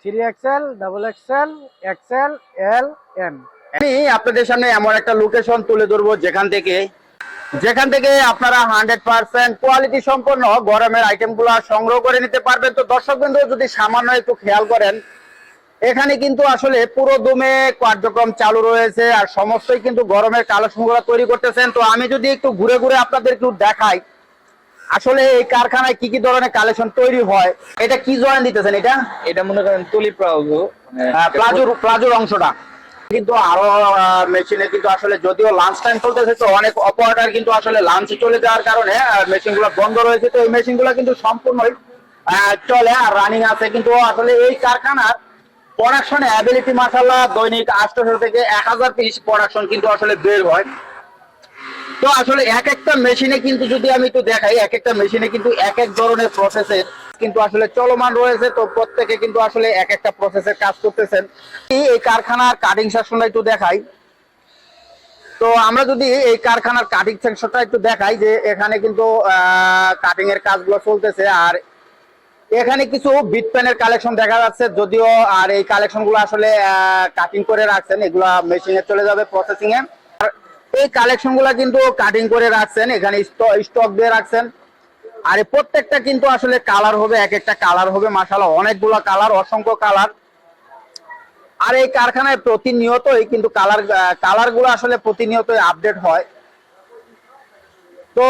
Three XL double XL XL L M. আমি আপনাদের সামনে এমন একটা লোকেশন তুলে ধরবো যেখান থেকে যেখান থেকে আপনারা হান্ড্রেড পার্সেন্ট কোয়ালিটি সম্পন্ন গরমের আইটেমগুলা সংগ্রহ করে নিতে পারবেন। তো দর্শক বিন্দু যদি সামান্য একটু খেয়াল করেন এখানে কিন্তু আসলে পুরো দমে কার্যক্রম চালু রয়েছে আর সমস্তই কিন্তু গরমের কালেকশনগুলো তৈরি করতেছেন। তো আমি যদি একটু ঘুরে ঘুরে আপনাদের একটু দেখাই আসলে এই কারখানায় কি কি ধরনের কালেকশন তৈরি হয়? এটা কি জয়েন দিতেছেন এটা? এটা মনে করেন তুলি প্লাজো আহ, প্লাজোর প্লাজোর অংশটা। কিন্তু আরও মেশিনে কিন্তু আসলে যদিও লাঞ্চ টাইম চলতেছে তো অনেক অপারেটর কিন্তু আসলে লাঞ্চে চলে যাওয়ার কারণে মেশিনগুলো বন্ধ রয়েছে। তো এই মেশিনগুলো কিন্তু সম্পূর্ণই আহ, চলে আর রানিং আছে। কিন্তু আসলে এই কারখানার প্রোডাকশন অ্যাবিলিটি মাসাল্লাহ দৈনিক আটশোশো থেকে এক হাজার পিস প্রোডাকশন কিন্তু আসলে বের হয়। তো আসলে এক একটা মেশিনে কিন্তু যদি আমি একটু দেখাই, এক একটা মেশিনে কিন্তু এক এক ধরনের প্রসেসের কিন্তু আসলে চলমান রয়েছে। তো প্রত্যেকে কিন্তু আসলে এক একটা প্রসেসের কাজ করতেছেন। এই কারখানার কাটিং সেকশনটা একটু দেখাই। তো আমরা যদি এই কারখানার কাটিং সেকশনটা একটু দেখাই যে এখানে কিন্তু কাটিং এর কাজগুলো চলতেছে। আর এখানে কিছু বিট প্যানের কালেকশন দেখা যাচ্ছে। যদিও আর এই কালেকশনগুলো আসলে কাটিং করে রাখছেন, এগুলা মেশিনে চলে যাবে প্রসেসিং এ। এই কালেকশনগুলা কিন্তু কাটিং করে রাখছেন, এখানে স্টক দিয়ে রাখছেন। আর প্রত্যেকটা কিন্তু আসলে কালার হবে, এক একটা কালার হবে মাসালা অনেকগুলো কালার অসংখ্য কালার আর এই কারখানায় প্রতিনিয়তই কিন্তু কালার কালারগুলো আসলে প্রতিনিয়তই আপডেট হয়। তো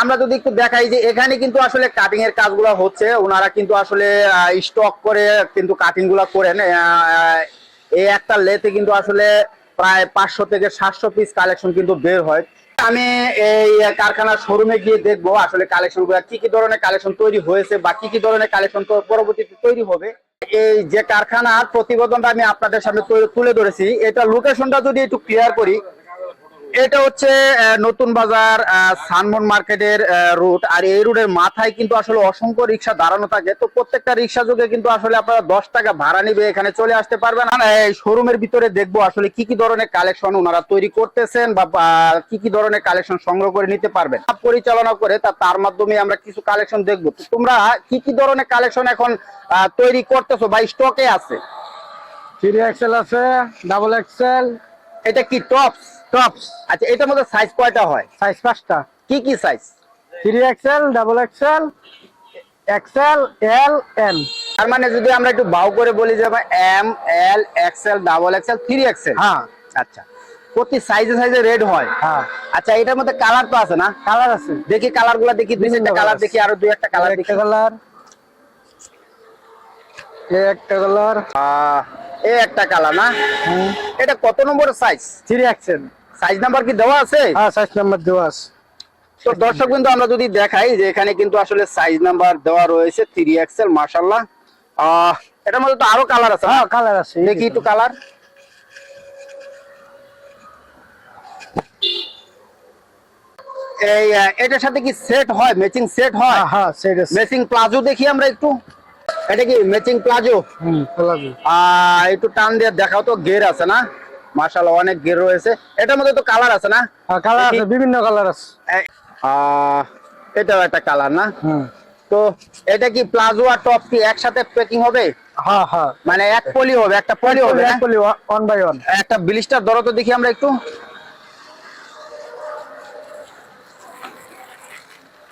আমরা যদি একটু দেখাই যে এখানে কিন্তু আসলে কাটিং এর কাজগুলো হচ্ছে, ওনারা কিন্তু আসলে স্টক করে কিন্তু কাটিংগুলা করেন এই একটা লেতে কিন্তু আসলে প্রায় পাঁচশো থেকে সাতশো পিস কালেকশন কিন্তু বের হয়। আমি এই কারখানার শোরুমে গিয়ে দেখব আসলে কালেকশনগুলা কি কি ধরনের কালেকশন তৈরি হয়েছে বা কি কি ধরনের কালেকশন পরবর্তীতে তৈরি হবে। এই যে কারখানার প্রতিবেদনটা আমি আপনাদের সামনে তুলে- ধরেছি, এটা লোকেশনটা যদি একটু ক্লিয়ার করি এটা হচ্ছে নতুন বাজার সানমন মার্কেটের রুট আর এই রুটের মাথায় কিন্তু আসলে অসংখ্য রিক্সা দাঁড়ানো থাকে। তো প্রত্যেকটা রিক্সা যোগে কিন্তু আসলে আপনারা দশ টাকা ভাড়া নিবে, এখানে চলে আসতে পারবেন। আর এই শোরুমের ভিতরে দেখব আসলে কি কি ধরনের কালেকশন ওনারা তৈরি করতেছেন বা কি কি ধরনের কালেকশন সংগ্রহ করে নিতে পারবেন। পরিচালনা করে তা, তার মাধ্যমে আমরা কিছু কালেকশন দেখব। তোমরা কি কি ধরনের কালেকশন এখন তৈরি করতেছো বা স্টকে আছে? থ্রি এক্সেল আছে ডাবল এক্সেল এটা কি টপস টপস আচ্ছা এটার মধ্যে সাইজ কয়টা হয়? সাইজ পাঁচটা। কি কি size three XL double XL XL L M তার মানে যদি আমরা একটু বাউ করে বলি যে M L XL double XL three XL হ্যাঁ। আচ্ছা। প্রতি সাইজে সাইজে রেড হয়। হ্যাঁ। আচ্ছা এটার মধ্যে কালার তো আছে না? কালার আছে। দেখি কালারগুলা দেখি দুই চারটা কালার দেখি আরও দুই একটা কালার দেখি। কালার একটা কালার আহ, একটা কালার না? এটা কত নম্বর size three XL size number কি দেওয়া আছে? হ্যাঁ সাইজ নাম্বার দেওয়া আছে। তো দর্শক আমরা যদি দেখাই যে এখানে কিন্তু আসলে সাইজ নাম্বার দেওয়া রয়েছে থ্রি এক্সেল মার্শাল্লাহ এটার মধ্যে তো আরও কালার আছে হ্যাঁ কালার আছে দেখি একটু কালার এই এটার সাথে কি সেট হয়? ম্যাচিং সেট হয়? হ্যাঁ হ্যাঁ সেট ম্যাচিং প্লাজো দেখি আমরা একটু। এটা কি ম্যাচিং প্লাজো আহ একটু টান দিয়ে দেখাও তো গের আছে না? মাশাআল্লাহ অনেক গের রয়েছে। এটার মধ্যে তো কালার আছে না? হ্যাঁ কালার আছে বিভিন্ন কালার আছে। আহ, এটাও একটা কালার না? তো এটা কি প্লাজো আর টপ কি একসাথে প্যাকিং হবে? হ্যাঁ হ্যাঁ। মানে এক পলি হবে একটা পলি হবে? ওয়ান বাই ওয়ান একটা ব্লিস্টার ধরো তো দেখি আমরা একটু।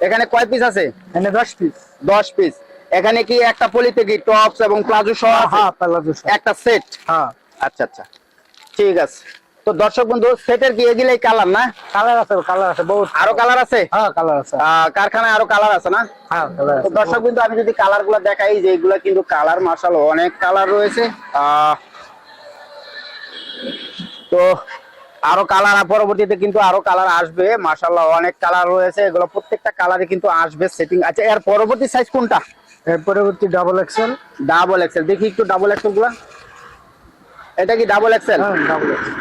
এখানে কয় পিস আছে? এনে দশ পিস দশ পিস এখানে কি একটা পলিতে কি টপস এবং প্লাজো সহ হ্যাঁ প্লাজো একটা সেট? হ্যাঁ। আচ্ছা আচ্ছা। ঠিক আছে। তো দর্শক বন্ধু সেটের কি এগুলাই কালার না? কালার আছে কালার আছে বহুত। আরও কালার আছে? হ্যাঁ কালার আছে। কারখানায় আরও কালার আছে না? হ্যাঁ কালার আছে। দর্শক বিন্দু আমি যদি কালারগুলো দেখাই যে এগুলো কিন্তু কালার মার্শাল অনেক কালার রয়েছে। তো আরও কালার পরবর্তীতে কিন্তু আরও কালার আসবে। মার্শাল্লাহ অনেক কালার রয়েছে। এগুলো প্রত্যেকটা কালারে কিন্তু আসবে সেটিং। আচ্ছা এর পরবর্তী সাইজ কোনটা? এর পরবর্তী ডাবল এক্সেল ডাবল এক্সেল দেখি একটু ডাবল এক্সেলগুলা। এটা কি ডাবল এক্সেল হ্যাঁ ডাবল এক্সেল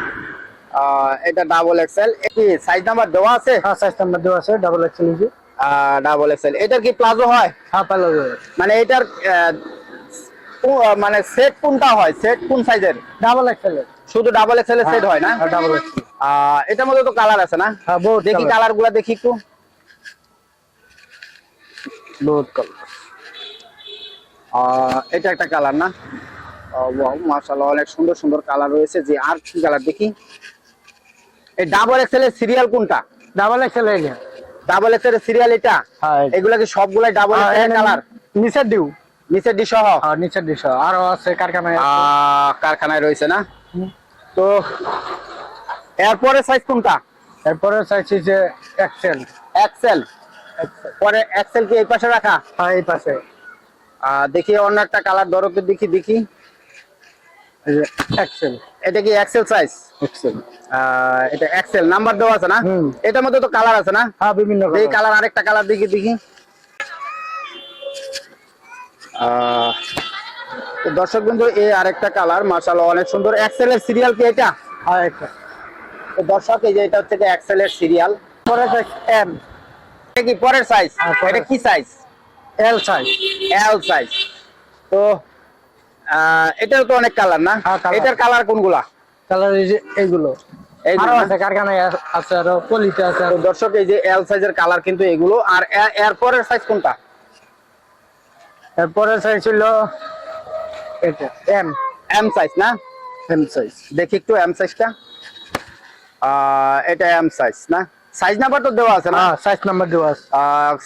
এটা ডাবল এক্সেল কি সাইজ নাম্বার দেওয়া আছে? হ্যাঁ সাইজ নাম্বার দেওয়া আছে ডাবল এক্সেল ইঞ্চি ডাবল এক্সেল এটার কি প্লাজো হয়? হ্যাঁ প্লাজো মানে এটার মানে সেট কোনটা হয়? সেট কোন সাইজের ডাবল এক্সেল শুধু ডাবল এক্সেল এর সেট হয় না? ডাবল এক্সেল আহ, এটার মধ্যে তো কালার আছে না? হ্যাঁ দেখি কালারগুলা দেখি একটু। বহুত কালার এটা একটা কালার না? মার্শাল্লাহ অনেক সুন্দর সুন্দর কালার রয়েছে। যে আর কি কালার দেখি? এই ডাবল এক্সেল এর সিরিয়াল কোনটা? ডাবল এক্সেল যে। ডাবল এক্সেল এর সিরিয়াল এটা? হ্যাঁ। এগুলা কি সবগুলাই ডাবল হ্যাঁ, এক্সেল কালার নিচের ডিউ নিচের ডি সহ? আর নিচের ডিউ আরও আছে কারখানায় আহ, কারখানায় রয়েছে না? তো এরপরে সাইজ কোনটা? এরপরে চাইছি যে এক্সেল এক্সেল পরে এক্সেল কি এই পাশে রাখা? হ্যাঁ এই পাশে। দেখি অন্য একটা কালার দরতে দেখি দেখি। এক্সেল এটা কি এক্সেল সাইজ এক্সেল এটা এক্সেল নাম্বার দেওয়া আছে না? এটার মধ্যে তো কালার আছে না? হ্যাঁ বিভিন্ন এই কালার আরেকটা কালার দেখি দেখি। দর্শক বন্ধু এই আরেকটা কালার মার্শাল্লাহ অনেক সুন্দর। এক্সেল এর সিরিয়াল কি এটা? হ্যাঁ একটা। দর্শক এই যে এটা হচ্ছে এক্সেল এর সিরিয়াল পরে এম এটা কি পরের সাইজ হ্যাঁ, পরের। এটা কি size L size L size তো এটার তো অনেক কালার না? হ্যাঁ, এটার কালার কোনগুলা? কালার এই যে এইগুলো। এইগুলো আরও আছে কারখানায় আছে আরও পলিতে আছে। আরও দর্শক এই যে এল সাইজের কালার কিন্তু এগুলো। আর এ- সাইজ কোনটা? এরপরে সাইজ ছিল এটা এম এম সাইজ না? এম সাইজ দেখি একটু এম সাইজটা এটা এম সাইজ না? সাইজ নাম্বার তো দেওয়া আছে না? হ্যাঁ সাইজ নাম্বার দেওয়া আছে।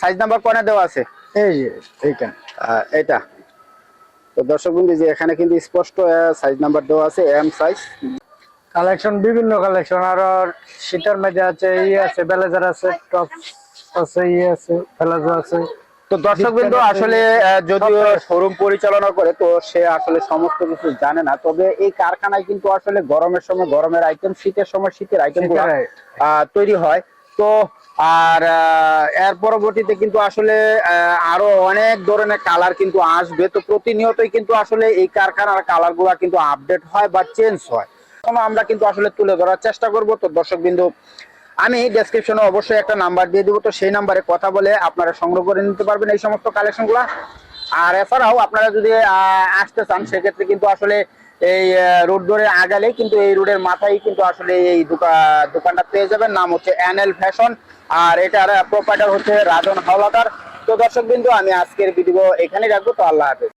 সাইজ নাম্বার কোনে দেওয়া আছে? এই এইটা এটা। তো দর্শক বন্ধু যে এখানে কিন্তু স্পষ্ট সাইজ নাম্বার দেওয়া আছে এম সাইজ কালেকশন বিভিন্ন কালেকশন আরও শীতের মধ্যে আছে ইয়ে আছে ব্লেজার আছে টপ আছে ইয়ে আছে প্লাজো আছে। তো দর্শক বিন্দু আসলে যদিও শোরুম পরিচালনা করে তো সে আসলে সমস্ত কিছু জানে না। তবে এই কারখানায় কিন্তু আসলে গরমের সময় গরমের আইটেম শীতের সময় শীতের আইটেম তৈরি হয়। তো আর এর পরবর্তীতে কিন্তু আসলে আরও অনেক ধরনের কালার কিন্তু আসবে। তো প্রতিনিয়তই কিন্তু আসলে এই কারখানার কালারগুলা কিন্তু আপডেট হয় বা চেঞ্জ হয়। তখন আমরা কিন্তু আসলে তুলে ধরার চেষ্টা করব। তো দর্শক বিন্দু, আমি ডেসক্রিপশনে অবশ্যই একটা নাম্বার দিয়ে দিব। তো সেই নাম্বারে কথা বলে আপনারা সংগ্রহ করে নিতে পারবেন এই সমস্ত কালেকশনগুলা আর এছাড়াও আপনারা যদি আসতে চান, সেক্ষেত্রে কিন্তু আসলে এই রোড ধরে আগালে কিন্তু এই রোডের মাথায় কিন্তু আসলে এই দোকা- দোকানটা পেয়ে যাবেন। নাম হচ্ছে এনএল ফ্যাশন আর এটার প্রোপাইটার হচ্ছে রাজন হাওলাদার। তো দর্শক বিন্দু আমি আজকের ভিডিও এখানে রাখব। তো আল্লাহ হাফেজ।